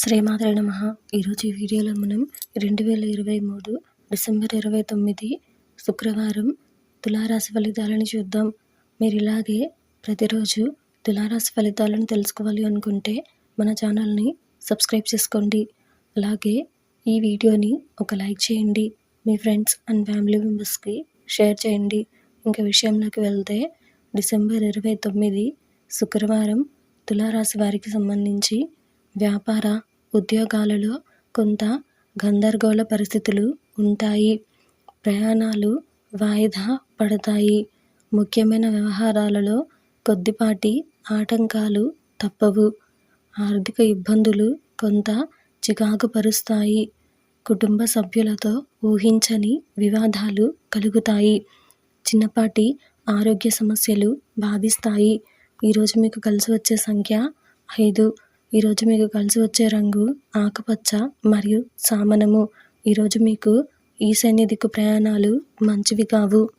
శ్రీమాత్రే నమ. ఈరోజు ఈ వీడియోలో మనం రెండు వేల ఇరవై మూడు డిసెంబర్ ఇరవై తొమ్మిది శుక్రవారం తులారాశి ఫలితాలను చూద్దాం. మీరు ఇలాగే ప్రతిరోజు తులారాశి ఫలితాలను తెలుసుకోవాలి అనుకుంటే మన ఛానల్ని సబ్స్క్రైబ్ చేసుకోండి. అలాగే ఈ వీడియోని ఒక లైక్ చేయండి. మీ ఫ్రెండ్స్ అండ్ ఫ్యామిలీ మెంబర్స్కి షేర్ చేయండి. ఇంకా విషయంలోకి వెళ్తే డిసెంబర్ ఇరవై తొమ్మిది శుక్రవారం తులారాశి వారికి సంబంధించి వ్యాపార ఉద్యోగాలలో కొంత గందరగోళ పరిస్థితులు ఉంటాయి. ప్రయాణాలు వాయిదా పడతాయి. ముఖ్యమైన వ్యవహారాలలో కొద్దిపాటి ఆటంకాలు తప్పవు. ఆర్థిక ఇబ్బందులు కొంత చికాకు పరుస్తాయి కుటుంబ సభ్యులతో ఊహించని వివాదాలు కలుగుతాయి. చిన్నపాటి ఆరోగ్య సమస్యలు బాధిస్తాయి. ఈరోజు మీకు కలిసి వచ్చే సంఖ్య ఐదు. ఈరోజు మీకు కలిసి వచ్చే రంగు ఆకుపచ్చ మరియు సామనము. ఈరోజు మీకు ఈశాన్య దిక్కు ప్రయాణాలు మంచివి కావు.